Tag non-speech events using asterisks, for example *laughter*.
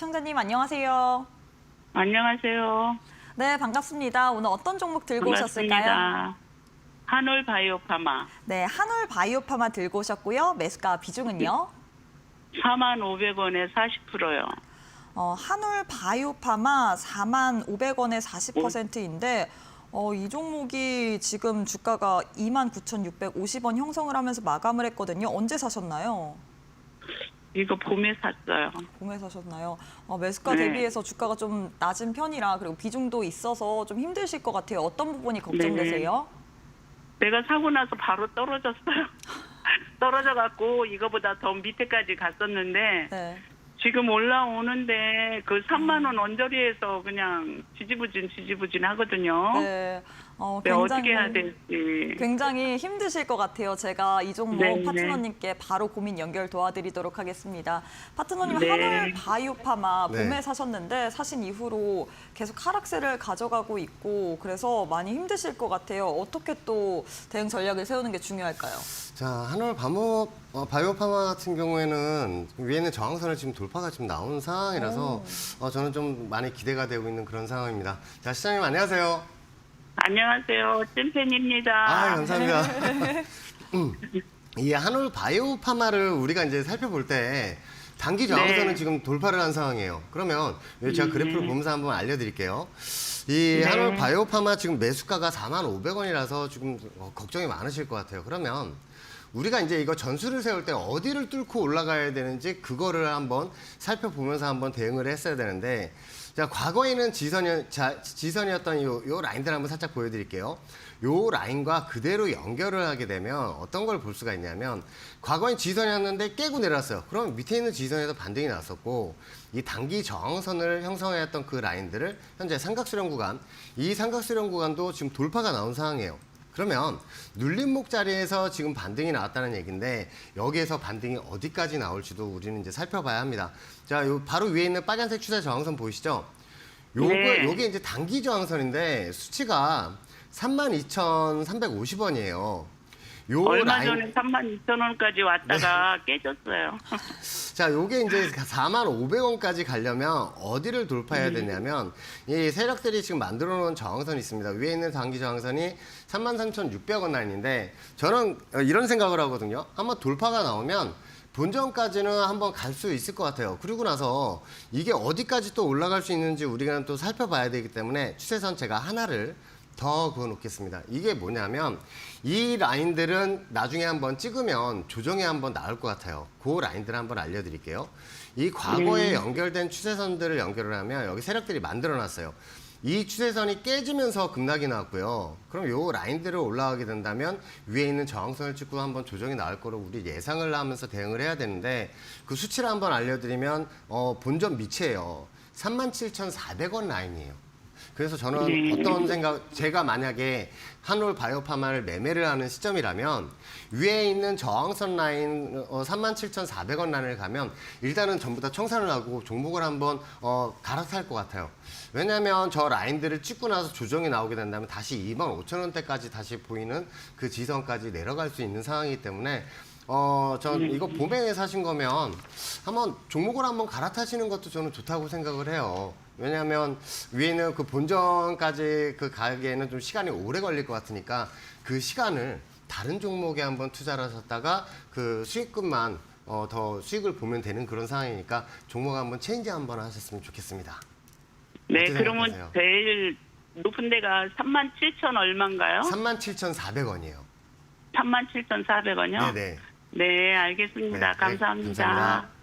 시청자님 안녕하세요. 안녕하세요. 네, 반갑습니다. 오늘 어떤 종목 들고 오셨을까요? 반갑습니다. 한올 바이오파마 네, 한올 바이오파마 들고 오셨고요. 매수가 비중은요? 4만 500원에 40%요. 어, 한올 바이오파마 4만 500원에 40%인데 어, 이 종목이 지금 주가가 29,650원 형성을 하면서 마감을 했거든요. 언제 사셨나요? 이거 봄에 샀어요. 봄에 사셨나요? 어, 매수가 네. 대비해서 주가가 좀 낮은 편이라 그리고 비중도 있어서 좀 힘드실 것 같아요. 어떤 부분이 걱정되세요? 내가 사고 나서 바로 떨어졌어요. *laughs* 떨어져 갖고 이거보다 더 밑에까지 갔었는데 네. 지금 올라오는데 그 3만 원 언저리에서 그냥 지지부진 지지부진 하거든요. 네. 어, 네, 어떻게 해야 될지. 굉장히 힘드실 것 같아요. 제가 이 종목 네, 네. 파트너님께 바로 고민 연결 도와드리도록 하겠습니다. 파트너님 네. 한올 바이오파마 네. 봄에 사셨는데 사신 이후로 계속 하락세를 가져가고 있고 그래서 많이 힘드실 것 같아요. 어떻게 또 대응 전략을 세우는 게 중요할까요? 자, 한올 바모, 어, 바이오파마 같은 경우에는 위에는 저항선을 지금 돌파가 지금 나온 상황이라서 어, 저는 좀 많이 기대가 되고 있는 그런 상황입니다. 자, 시장님 안녕하세요. 안녕하세요. 찐팬입니다. 아, 감사합니다. *laughs* 음, 이 한올 바이오파마를 우리가 이제 살펴볼 때 단기 저항선은 네. 지금 돌파를 한 상황이에요. 그러면 제가 그래프를 보면서 한번 알려드릴게요. 이 네. 한올 바이오파마 지금 매수가가 4만 500원이라서 지금 어, 걱정이 많으실 것 같아요. 그러면 우리가 이제 이거 전술을 세울 때 어디를 뚫고 올라가야 되는지 그거를 한번 살펴보면서 한번 대응을 했어야 되는데 자 과거에는 지선이 자, 지선이었던 요, 요 라인들 한번 살짝 보여드릴게요. 요 라인과 그대로 연결을 하게 되면 어떤 걸 볼 수가 있냐면 과거엔 지선이었는데 깨고 내려왔어요. 그럼 밑에 있는 지선에서 반등이 났었고 이 단기 저항선을 형성했던 그 라인들을 현재 삼각수렴 구간 이 삼각수렴 구간도 지금 돌파가 나온 상황이에요. 그러면 눌림목 자리에서 지금 반등이 나왔다는 얘기인데 여기에서 반등이 어디까지 나올지도 우리는 이제 살펴봐야 합니다. 자, 요 바로 위에 있는 빨간색 추세 저항선 보이시죠? 요거 네. 요게 이제 단기 저항선인데 수치가 32,350원이에요. 요 얼마 라인 전에 3만 2천 원까지 왔다가 네. 깨졌어요. *laughs* 자, 요게 이제 4만 500원까지 가려면 어디를 돌파해야 되냐면 이 세력들이 지금 만들어 놓은 저항선이 있습니다. 위에 있는 단기 저항선이 33,600원 라인인데 저는 어, 이런 생각을 하거든요. 한번 돌파가 나오면 본전까지는 한번 갈 수 있을 것 같아요. 그리고 나서 이게 어디까지 또 올라갈 수 있는지 우리가 또 살펴봐야 되기 때문에 추세선 제가 하나를 더 그어 놓겠습니다. 이게 뭐냐면 이 라인들은 나중에 한번 찍으면 조정에 한번 나올 것 같아요. 그 라인들을 한번 알려드릴게요. 이 과거에 연결된 추세선들을 연결을 하면 여기 세력들이 만들어 놨어요. 이 추세선이 깨지면서 급락이 나왔고요. 그럼 요 라인들을 올라가게 된다면 위에 있는 저항선을 찍고 한번 조정이 나올 거로 우리 예상을 하면서 대응을 해야 되는데 그 수치를 한번 알려드리면 어, 본전 밑이에요. 37,400원 라인이에요. 그래서 저는 네. 어떤 생각, 제가 만약에 한올 바이오파마를 매매를 하는 시점이라면 위에 있는 저항선 라인 어, 37,400원 라인을 가면 일단은 전부 다 청산을 하고 종목을 한번 어, 갈아탈 것 같아요. 왜냐하면 저 라인들을 찍고 나서 조정이 나오게 된다면 다시 2만 5천 원대까지 다시 보이는 그 지선까지 내려갈 수 있는 상황이기 때문에 어, 전 이거 봄에 사신 거면 한번 종목을 한번 갈아타시는 것도 저는 좋다고 생각을 해요. 왜냐하면 위에는 그 본전까지 그 가기에는 좀 시간이 오래 걸릴 것 같으니까 그 시간을 다른 종목에 한번 투자를 하셨다가 그 수익금만 어, 더 수익을 보면 되는 그런 상황이니까 종목 한번 체인지 한번 하셨으면 좋겠습니다. 네, 그러면 생각하세요? 제일 높은 데가 3만 7천 얼마인가요? 37,400원이에요. 3만 7천 4백원이요? 네네. 네, 알겠습니다. 네, 네, 감사합니다. 감사합니다.